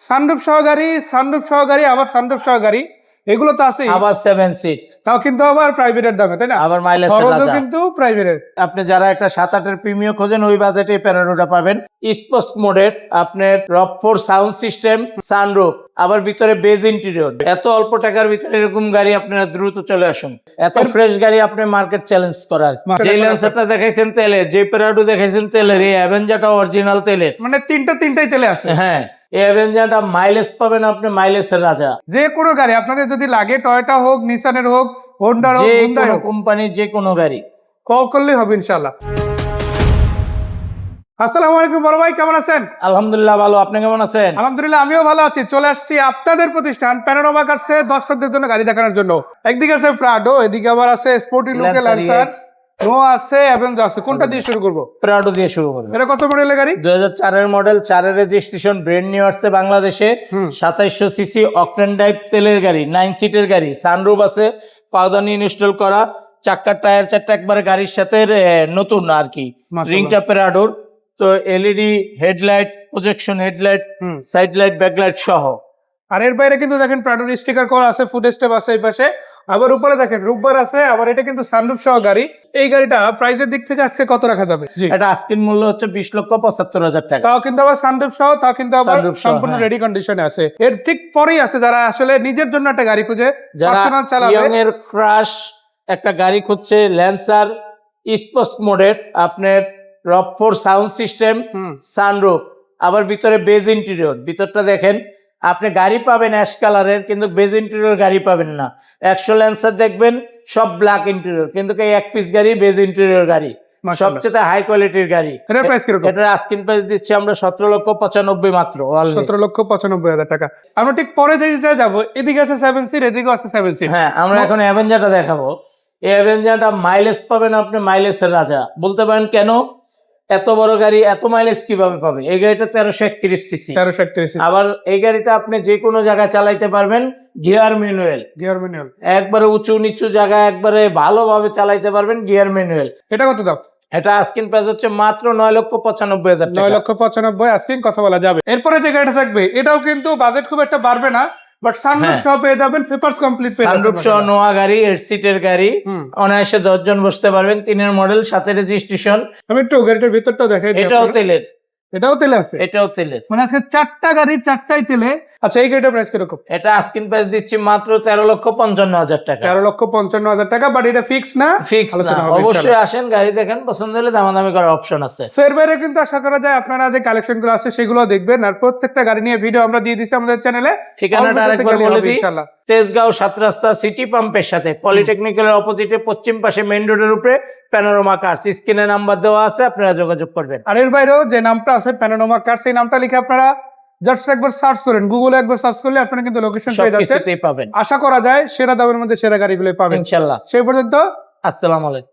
Sunroof সহকারী sunroof সহকারী আবার সানরুফ সহকারী এগুলো তো আছে আবার সেভেন সিট তাও কিন্তু আবার প্রাইভেটের দামে তাই না? আবার মাইলেজ খরচও কিন্তু প্রাইভেটের আপনি যারা একটা সাত আটের প্রিমিয়াম খোঁজেন ওই বাজেটে প্যারাডোটা পাবেন। স্পোর্টস মোডের আপনার রকফোর সাউন্ড সিস্টেম সানরুফ আবার ভিতরে বেজ ইন্টেরিয়র এত অল্প টাকার ভিতরে এরকম গাড়ি আপনারা দ্রুত চলে আসুন। এত ফ্রেশ গাড়ি আপনি মার্কেট চ্যালেঞ্জ করার। যে ল্যান্সারটা দেখাইছেন তেলের যে প্যারাডো দেখাইছেন তেলের এই অ্যাভেঞ্জারটা অরিজিনাল তেলের মানে তিনটা তিনটাই তেলে আছে? হ্যাঁ। এই অ্যাভেঞ্জারটা মাইলেজ পাবেন আপনি মাইলেজের রাজা। যে কোনো গাড়ি আপনাদের যদি লাগে টয়োটা হোক নিসানের হোক হোন্ডার হোক যে কোনো হোক। কোম্পানির যে কোনো গাড়ি। কল করলেই হবে আসসালামু আলাইকুম বড় ভাই কেমন আছেন? আলহামদুলিল্লাহ ভালো। আপনি কেমন আছেন? আলহামদুলিল্লাহ আমিও ভালো আছি। চলে আসছি আপনাদের প্রতিষ্ঠান প্যানোরামা কার্সে দর্শকদের জন্য গাড়ি দেখানোর জন্য। একদিকে আছে প্রাডো এদিকে আবার আছে স্পোর্টি লুকে ল্যান্সার নো আছে এবং আছে। কোনটা দিয়ে শুরু করব? প্রাডো দিয়ে শুরু করবেন এটা কত মডেলের গাড়ি? দুই হাজার চারের মডেল চারের রেজিস্ট্রেশন ব্র্যান্ড নিউ আসছে বাংলাদেশে। হুম। সাতাইশশো সিসি অকটেন ড্রাইভ তেলের গাড়ি নাইন সিটের গাড়ি সানরুফ আছে পাউদানি ইনস্টল করা চাক্কার টায়ার চারটা একবারে গাড়ির সাথে নতুন আর কি। রিংটা প্যারাডোর তো LED headlight projection headlight side light backlight সহ। আর এর বাইরে কিন্তু দেখেন প্রাডোর স্টিকার করা আছে ফুড স্টেপ আছে এই পাশে। আবার উপরে দেখেন রূপবার আছে আবার এটা কিন্তু সানরুফ সহ গাড়ি। এই গাড়িটা প্রাইসের দিক থেকে আজকে কত রাখা যাবে? এটা আজকের মূল্য হচ্ছে বিশ লক্ষ পঁচাত্তর হাজার টাকা। তাও কিন্তু আবার সানরুফ সহ তাও কিন্তু আবার সম্পূর্ণ হ্যাঁ। রেডি কন্ডিশনে আছে। এর ঠিক পরেই আছে যারা আসলে নিজের জন্য একটা গাড়ি খুঁজে যারা পার্সোনাল চালাবে। এর ক্রাশ একটা গাড়ি খুঁজছে ল্যান্সার স্পোর্টস মোডের আপনার রকফোর সাউন্ড সিস্টেম সানরুফ আবার ভিতরে বেজ ইন্টেরিয়র ভিতরটা দেখেন আপনি গাড়ি পাবেন অ্যাশ কালারের কিন্তু বেজ ইন্টেরিয়র গাড়ি পাবেন না। একশো ল্যান্সার দেখবেন সব ব্ল্যাক ইন্টেরিয়র কিন্তু এই এক পিস গাড়ি বেজ ইন্টেরিয়র গাড়ি। সবচেয়ে হাই কোয়ালিটির গাড়ি। এটার কীরকম? আস্কিন প্রাইস দিচ্ছি আমরা সতেরো লক্ষ পঁচানব্বই মাত্র। সতেরো লক্ষ পঁচানব্বই হাজার টাকা। আমরা ঠিক পরে যে যে যাব এদিকে আছে সেভেন সিট এদিকে আছে সেভেন সিট হ্যাঁ আমরা এখন অ্যাভেঞ্জারটা দেখাবো। এই অ্যাভেঞ্জারটা মাইলেজ পাবেন আপনি মাইলেজের রাজা। বলতে পারেন কেন? এত বড় গাড়ি এত মাইলেজ কীভাবে পাবে? এই গাড়িটা তেরোশো একত্রিশ সিসি তেরোশো একত্রিশ আবার এই গাড়িটা আপনি যে কোনো জায়গায় চালাইতে পারবেন গিয়ার ম্যানুয়াল গিয়ার ম্যানুয়াল একবারে উঁচু নিচু জায়গায় একবারে ভালোভাবে চালাইতে পারবেন গিয়ার ম্যানুয়াল এটা কত দাম? এটা আস্কিন প্রাইস হচ্ছে মাত্র নয় লক্ষ পঁচানব্বই হাজার নয় লক্ষ পঁচানব্বই আজকে কথা বলা যাবে। এরপরে যে গাড়িটা থাকবে এটাও কিন্তু বাজেট খুব একটা বাড়বে না। But sunroof. সহ পেয়ে যাবেন পেপারস কমপ্লিট সানরুফ সহ নোয়া গাড়ি এইট সিটের গাড়ি। অনায়াসে দশজন বসতে পারবেন তিনের মডেল সাথে রেজিস্ট্রেশন আমি একটু গাড়িটার ভিতরটা দেখাই এটা এটাও। তেলের এটাও তেলে আছে? এটাও তেলের মানে আজকে চারটা গাড়ি চারটাই তেলে। আচ্ছা এই গাড়িটার প্রাইস কীরকম? এটা আস্কিন প্রাইস দিচ্ছি মাত্র তেরো লক্ষ পঞ্চান্ন হাজার টাকা। তেরো লক্ষ পঞ্চান্ন হাজার টাকা বাট এটা ফিক্স না? ফিক্স না। অবশ্যই আসেন গাড়ি দেখেন পছন্দ হলে দামাদামি করার অপশন আছে। এর বাইরে কিন্তু আশা করা যায় আপনারা যে কালেকশনগুলো আছে সেগুলো দেখবেন। আর প্রত্যেকটা গাড়ি নিয়ে ভিডিও আমরা দিয়ে দিচ্ছি আমাদের চ্যানেলে ঠিকানাটা আরেকবার বলে দিই। ইনশাল্লাহ। তেজগাঁও সাত রাস্তা সিটি পাম্পের সাথে পলিটেকনিক্যালের অপোজিটে পশ্চিম পাশে মেন রোডের উপরে প্যানোরোমা কার্স স্ক্রিনে নাম্বার দেওয়া আছে আপনারা যোগাযোগ করবেন। আর এর বাইরেও যে নামটা আছে প্যানোরোমা কার্স এই নামটা লিখে আপনারা জাস্ট একবার সার্চ করেন। গুগলে একবার সার্চ করলে আপনারা কিন্তু লোকেশন পেয়ে যাচ্ছেন। পাবেন। আশা করা যায় সেরা দামের মধ্যে সেরা গাড়িগুলো পাবেন। ইনশাল্লাহ। সেই পর্যন্ত আসসালামু আলাইকুম।